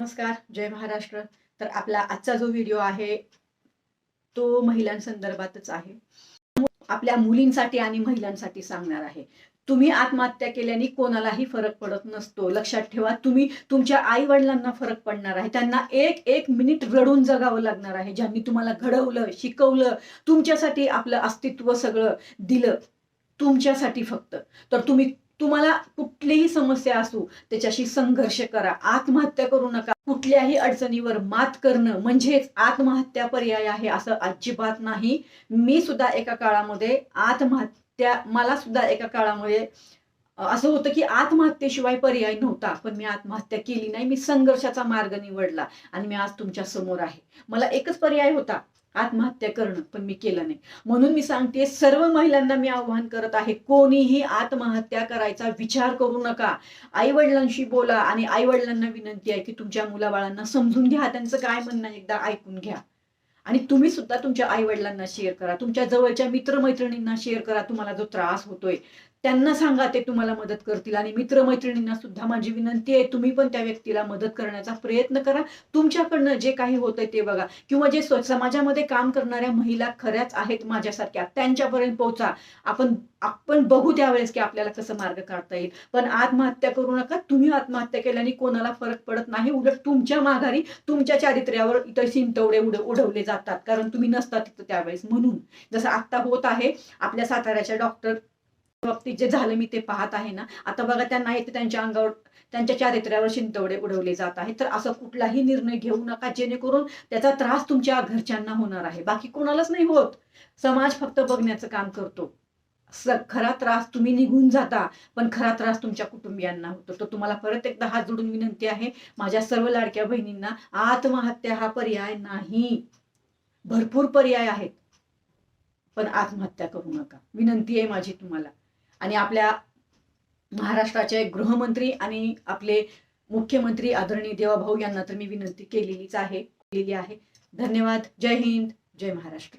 नमस्कार जय महाराष्ट्र. तर आपला आजचा जो व्हिडिओ आहे तो महिलांसंदर्भातच आहे. आपल्या मुलींसाठी आणि महिलांसाठी सांगणार आहे. तुम्ही आत्महत्या केल्याने कोणालाही फरक पडत नसतो. लक्षात ठेवा तुम्ही तुमच्या आई वडिलांना फरक पडणार आहे. त्यांना एक एक मिनिट रडून जगावं लागणार आहे. ज्यांनी तुम्हाला घडवलं शिकवलं तुमच्यासाठी आपलं अस्तित्व सगळं दिलं तुमच्यासाठी फक्त. तर तुम्ही तुम्हाला कुठलीही समस्या असू त्याच्याशी संघर्ष करा. आत्महत्या करू नका. कुठल्याही अडचणीवर मात करणं म्हणजेच आत्महत्या पर्याय आहे असं अजिबात नाही. मी सुद्धा एका काळामध्ये आत्महत्या मला सुद्धा एका काळामध्ये असं होतं की आत्महत्येशिवाय पर्याय नव्हता पण मी आत्महत्या केली नाही. मी संघर्षाचा मार्ग निवडला आणि मी आज तुमच्यासमोर आहे. मला एकच पर्याय होता. आत्महत्या करणं पण मी केलं नाही. म्हणून मी सांगते सर्व महिलांना मी आव्हान करत आहे कोणीही आत्महत्या करायचा विचार करू नका. आई वडिलांशी बोला आणि आई वडिलांना विनंती आहे की तुमच्या मुलाबाळांना समजून घ्या त्यांचं काय म्हणणं एकदा ऐकून घ्या. आणि तुम्ही सुद्धा तुमच्या आई वडिलांना शेअर करा तुमच्या जवळच्या मित्रमैत्रिणींना शेअर करा तुम्हाला जो त्रास होतोय त्यांना सांगा ते तुम्हाला मदत करतील. आणि मित्रमैत्रिणींना सुद्धा माझी विनंती आहे तुम्ही पण त्या व्यक्तीला मदत करण्याचा प्रयत्न करा. तुमच्याकडनं जे काही होतंय ते बघा. किंवा जे समाजामध्ये काम करणाऱ्या महिला खऱ्याच आहेत माझ्यासारख्या त्यांच्यापर्यंत पोहोचा. आपण आपण बघू त्यावेळेस की आपल्याला कसं मार्ग काढता येईल. पण आत्महत्या करू नका. तुम्ही आत्महत्या केल्याने कोणाला फरक पडत नाही. उलट तुमच्या माघारी तुमच्या चारित्र्यावर इतर शिंतवडे उड उडवले जातात. कारण तुम्ही नसता तिथं त्यावेळेस म्हणून. जसं आत्ता होत आहे आपल्या साताऱ्याच्या डॉक्टर बाबतीत जे झालं मी ते पाहत आहे ना. आता बघा त्यांना येते त्यांच्या अंगावर त्यांच्या चारित्र्यावर शिंतवडे उडवले जात आहेत. तर असं कुठलाही निर्णय घेऊ नका जेणेकरून त्याचा त्रास तुमच्या घरच्यांना होणार आहे. बाकी कोणालाच नाही होत. समाज फक्त बघण्याचं काम करतो. स- खरा त्रास तुम्ही निघून जाता पण खरा त्रास तुमच्या कुटुंबियांना होतो. तर तुम्हाला परत एकदा हात जोडून विनंती आहे माझ्या सर्व लाडक्या बहिणींना आत्महत्या हा पर्याय नाही. भरपूर पर्याय आहेत. पण आत्महत्या करू नका. विनंती आहे माझी तुम्हाला. आणि आपल्या महाराष्ट्राचे गृहमंत्री आणि आपले मुख्यमंत्री आदरणीय देवाभाऊ यांना तर मी विनंती केलेलीच आहे केलेली आहे. धन्यवाद. जय हिंद. जय महाराष्ट्र.